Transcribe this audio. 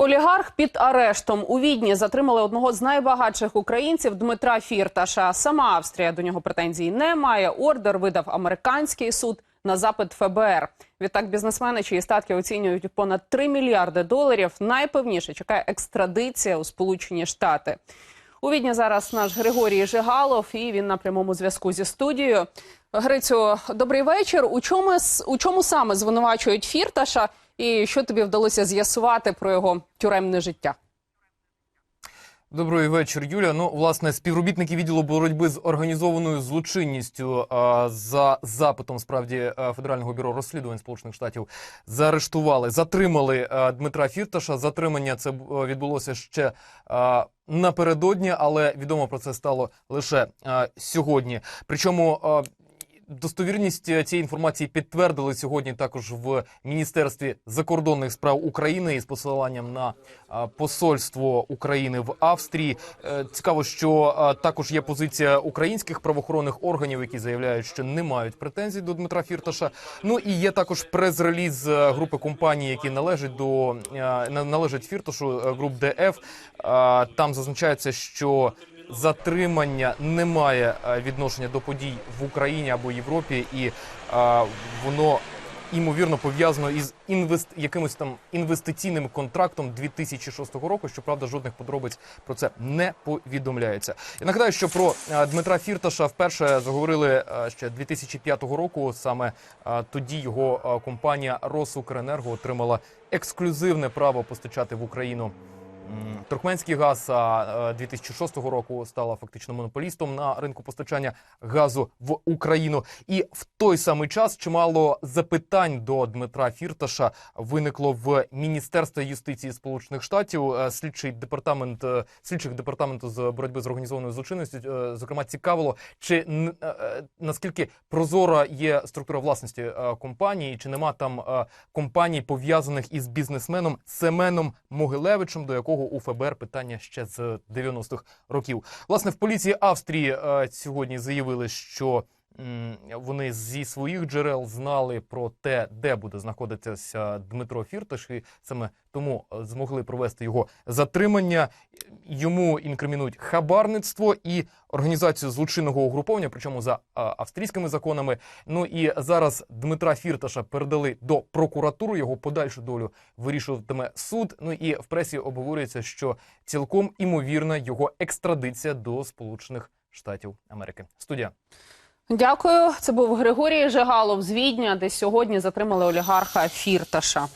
Олігарх під арештом у Відні затримали одного з найбагатших українців Дмитра Фірташа. Сама Австрія до нього претензій не має. Ордер видав американський суд на запит ФБР. Відтак бізнесмени, чиї статки оцінюють понад 3 мільярди доларів. Найпевніше чекає екстрадиція у Сполучені Штати. У Відні зараз наш Григорій Жигалов, і він на прямому зв'язку зі студією. Грицю, добрий вечір. У чому у чому саме звинувачують Фірташа, і що тобі вдалося з'ясувати про його тюремне життя? Добрий вечір, Юля. Ну, власне, співробітники відділу боротьби з організованою злочинністю а, за запитом справді Федерального бюро розслідувань Сполучених Штатів заарештували, затримали а, Дмитра Фірташа. Затримання це відбулося ще а, напередодні, але відомо про це стало лише а, сьогодні. Причому. а, Достовірність е, цієї інформації підтвердили сьогодні також в Міністерстві закордонних справ України із посиланням на посольство України в Австрії. Е, Цікаво, що також є позиція українських правоохоронних органів, які заявляють, що не мають претензій до Дмитра Фірташа. Ну і є також прес-реліз е, групи компаній, які належать до е, належать Фірташу, е, груп ДФ. Там зазначається, що затримання не має е, відношення до подій в Україні або Європі, і е, воно імовірно пов'язано із інвест... якимось там інвестиційним контрактом 2006 року. Щоправда, жодних подробиць про це не повідомляється. Я нагадаю, що про е, Дмитра Фірташа вперше заговорили ще 2005 року. Саме тоді його компанія Росукренерго отримала ексклюзивне право постачати в Україну. Туркменський газ а е, 2006 року стала фактично монополістом на ринку постачання газу в Україну. І в той самий час чимало запитань до Дмитра Фірташа виникло в Міністерстві юстиції Сполучених Штатів. Е, Слідчий департамент е, слідчих департаменту з боротьби з організованою злочинністю, зокрема, цікавило, чи наскільки прозора є структура власності компанії, чи нема там компаній пов'язаних із бізнесменом Семеном Могилевичем, до якого у ФБР питання ще з 90-х років. Власне, в поліції Австрії е, сьогодні заявили, що вони зі своїх джерел знали про те, де буде знаходитися Дмитро Фірташ, і саме тому е, змогли провести його затримання. Йому інкримінують хабарництво і організацію злочинного угруповання, причому за австрійськими законами. Ну і зараз Дмитра Фірташа передали до прокуратури. Його подальшу долю вирішуватиме суд. Ну і в пресі обговорюється, що цілком імовірна його екстрадиція до Сполучених Штатів Америки. Студія. Дякую. Це був Григорій Жигалов з Відня, де сьогодні затримали олігарха Фірташа.